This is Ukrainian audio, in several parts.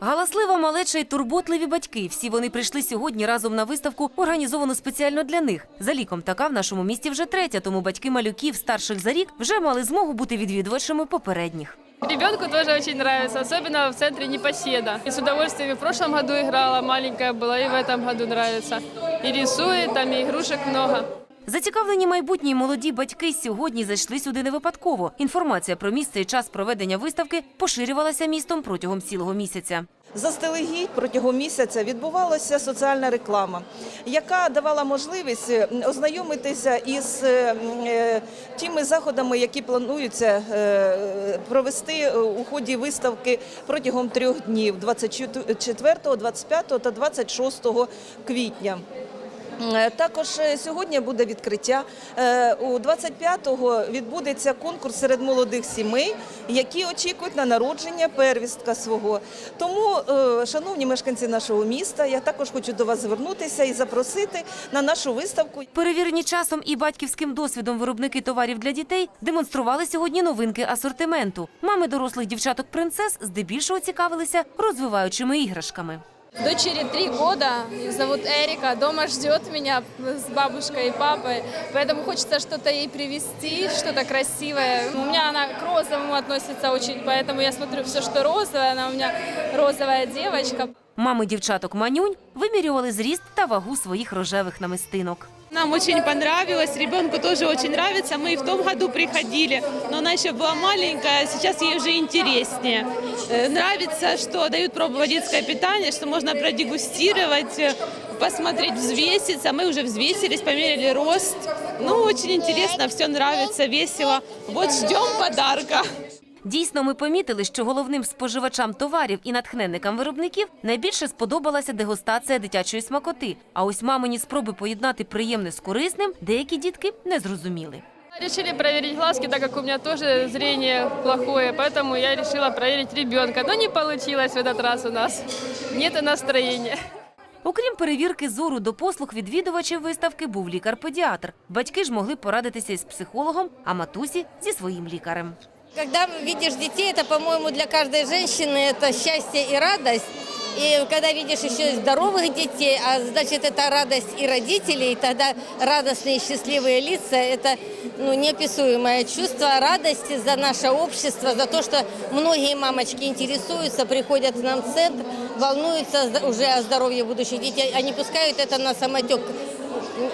Галаслива малеча і турботливі батьки. Всі вони прийшли сьогодні разом на виставку, організовану спеціально для них. За ліком така в нашому місті вже третя, тому батьки малюків старших за рік вже мали змогу бути відвідувачами попередніх. Ребенку тоже очень нравится, особенно в центре Непоседа. И с удовольствием в прошлом году играла, маленькая была, и в этом году нравится. И рисует, там и игрушек много. Зацікавлені майбутні молоді батьки сьогодні зайшли сюди не випадково. Інформація про місце і час проведення виставки поширювалася містом протягом цілого місяця. Заздалегідь протягом місяця відбувалася соціальна реклама, яка давала можливість е, ознайомитися із е, е, тими заходами, які плануються провести у ході виставки протягом трьох днів 24, 25 та 26 квітня. Е, Також е, сьогодні буде відкриття. Е, У 25-го відбудеться конкурс серед молодих сімей, які очікують на народження первістка свого. Тому, шановні мешканці нашого міста, я також хочу до вас звернутися і запросити на нашу виставку. Перевірені часом і батьківським досвідом виробники товарів для дітей демонстрували сьогодні новинки асортименту. Мами дорослих дівчаток принцес здебільшого цікавилися розвиваючими іграшками. Дочери три года, их зовут Эрика, дома ждет меня с бабушкой и папой, поэтому хочется что-то ей привезти, что-то красивое. У меня она к розовому относится очень, поэтому я смотрю все, что розовое, она у меня розовая девочка. Мами дівчаток манюнь вимірювали зріст та вагу своїх рожевих намистинок. Нам очень понравилось, ребенку тоже очень нравится. Мы и в том году приходили, но она еще была маленькая, а сейчас ей уже интереснее. Э, Нравится, что дают пробовать детское питание, что можно продегустировать, э, посмотреть, взвеситься. Мы уже взвесились, померили рост. Ну, очень интересно, все нравится, весело. Вот ждем подарка. Дійсно, ми помітили, що головним споживачам товарів і натхненникам виробників найбільше сподобалася дегустація дитячої смакоти. А ось мамині спроби поєднати приємне з корисним деякі дітки не зрозуміли. Решили проверить глазки, так как у меня тоже зрение плохое, поэтому я решила проверить ребенка. Но не получилось в этот раз у нас. Нет настроения. Окрім перевірки зору до послуг відвідувачів виставки був лікар-педіатр. Батьки ж могли порадитися із психологом, а матусі зі своїм лікарем. Когда видишь детей, это, по-моему, для каждой женщины это счастье и радость. И когда видишь еще и здоровых детей, а значит это радость и родителей, тогда радостные и счастливые лица, это ну, неописуемое чувство радости за наше общество, за то, что многие мамочки интересуются, приходят к нам в центр, волнуются уже о здоровье будущих детей, они пускают это на самотек.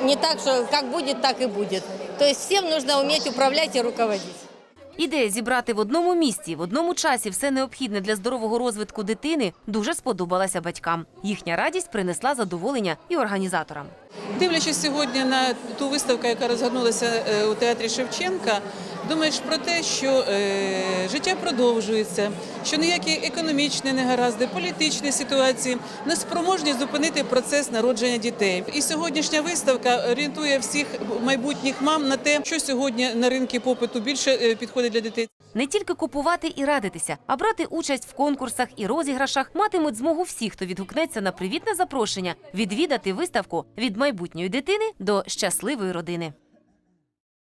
Не так, что как будет, так и будет. То есть всем нужно уметь управлять и руководить. Ідея зібрати в одному місці, в одному часі все необхідне для здорового розвитку дитини дуже сподобалася батькам. Їхня радість принесла задоволення і організаторам. Дивлячись сьогодні на ту виставку, яка розгорнулася е, у театрі Шевченка, думаєш про те, що е, життя продовжується, що ніякі економічні негаразди, політичні ситуації не спроможні зупинити процес народження дітей. І сьогоднішня виставка орієнтує всіх майбутніх мам на те, що сьогодні на ринку попиту більше е, підходить для дітей. Не тільки купувати і радитися, а брати участь в конкурсах і розіграшах матимуть змогу всі, хто відгукнеться на привітне запрошення, відвідати виставку від майбутньої дитини до щасливої родини.